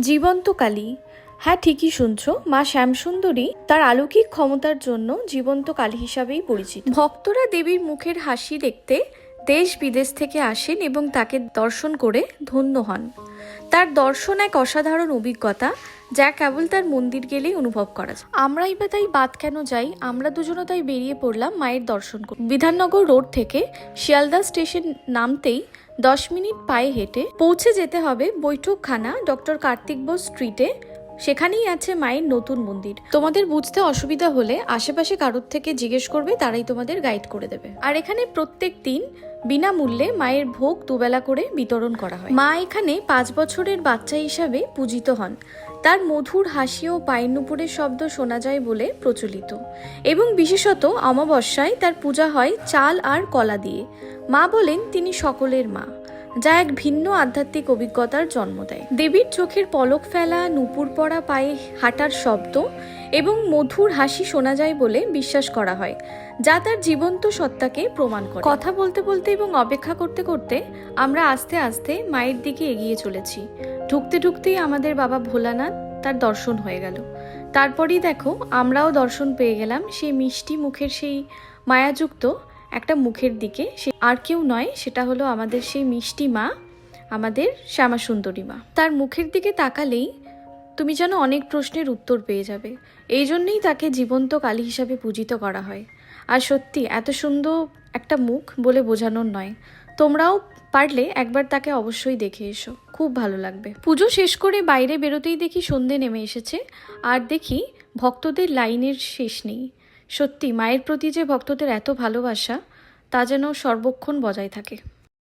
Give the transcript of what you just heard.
জীবন্ত কালী হ্যাঁ ঠিকই শুনছো। মা শ্যামসুন্দরী তার আলৌকিক ক্ষমতার জন্য জীবন্ত কালী হিসাবেই পরিচিত। ভক্তরা দেবীর মুখের হাসি দেখতে দেশ বিদেশ থেকে আসেন এবং তাকে দর্শন করে ধন্য হন। তার দর্শন এক অসাধারণ অভিজ্ঞতা যা কেবল তার মন্দির গেলেই অনুভব করা যায়। আমরাই বা তাই বাদ কেন যাই? আমরা দুজনও তাই বেরিয়ে পড়লাম মায়ের দর্শন বিধাননগর রোড থেকে শিয়ালদা স্টেশন নামতেই দশ মিনিট পায়ে হেঁটে পৌঁছে যেতে হবে বৈঠকখানা ডক্টর কার্তিক বোস স্ট্রিটে। সেখানেই আছে মায়ের নতুন মন্দির। তোমাদের বুঝতে অসুবিধা হলে আশেপাশে কারোর থেকে জিজ্ঞেস করবে, তারাই তোমাদের গাইড করে দেবে। আর এখানে প্রত্যেক দিন বিনামূল্যে মায়ের ভোগ দুবেলা করে বিতরণ করা হয়। মা এখানে পাঁচ বছরের বাচ্চা হিসাবে পূজিত হন। তার মধুর হাসি ও পায়ের নুপুরের শব্দ শোনা যায় বলে প্রচলিত। এবং বিশেষত অমাবস্যায় তার পূজা হয় চাল আর কলা দিয়ে। মা বলেন, তিনি সকলের মা, যা এক ভিন্ন আধ্যাত্মিক অভিজ্ঞতার জন্ম দেয়। দেবীর চোখের পলক ফেলা, নুপুর পড়া পায়ে হাঁটার শব্দ এবং মধুর হাসি শোনা যায় বলে বিশ্বাস করা হয়, যা তার জীবন্ত সত্তাকে প্রমাণ করে। কথা বলতে বলতে এবং অপেক্ষা করতে করতে আমরা আস্তে আস্তে মায়ের দিকে এগিয়ে চলেছি। ঢুকতে ঢুকতেই আমাদের বাবা ভোলানাথ তার দর্শন হয়ে গেল। তারপরেই দেখো, আমরাও দর্শন পেয়ে গেলাম সেই মিষ্টি মুখের সেই মায়াযুক্ত একটা মুখের দিকে। সে আর কেউ নয়, সেটা হলো আমাদের সেই মিষ্টি মা, আমাদের শ্যামাসুন্দরী মা। তার মুখের দিকে তাকালেই তুমি যেন অনেক প্রশ্নের উত্তর পেয়ে যাবে। এই জন্যই তাকে জীবন্ত কালী হিসাবে পূজিত করা হয়। আর সত্যি, এত সুন্দর একটা মুখ বলে বোঝানোর নয়। তোমরাও পারলে একবার তাকে অবশ্যই দেখে এসো। খুব ভালো লাগবে। পুজো শেষ করে বাইরে বেরোতেই দেখি সন্ধে নেমে এসেছে। আর দেখি ভক্তদের লাইনের শেষ নেই। সত্যি, মায়ের প্রতি যে ভক্তদের এত ভালোবাসা, তা যেন সর্বক্ষণ বজায় থাকে।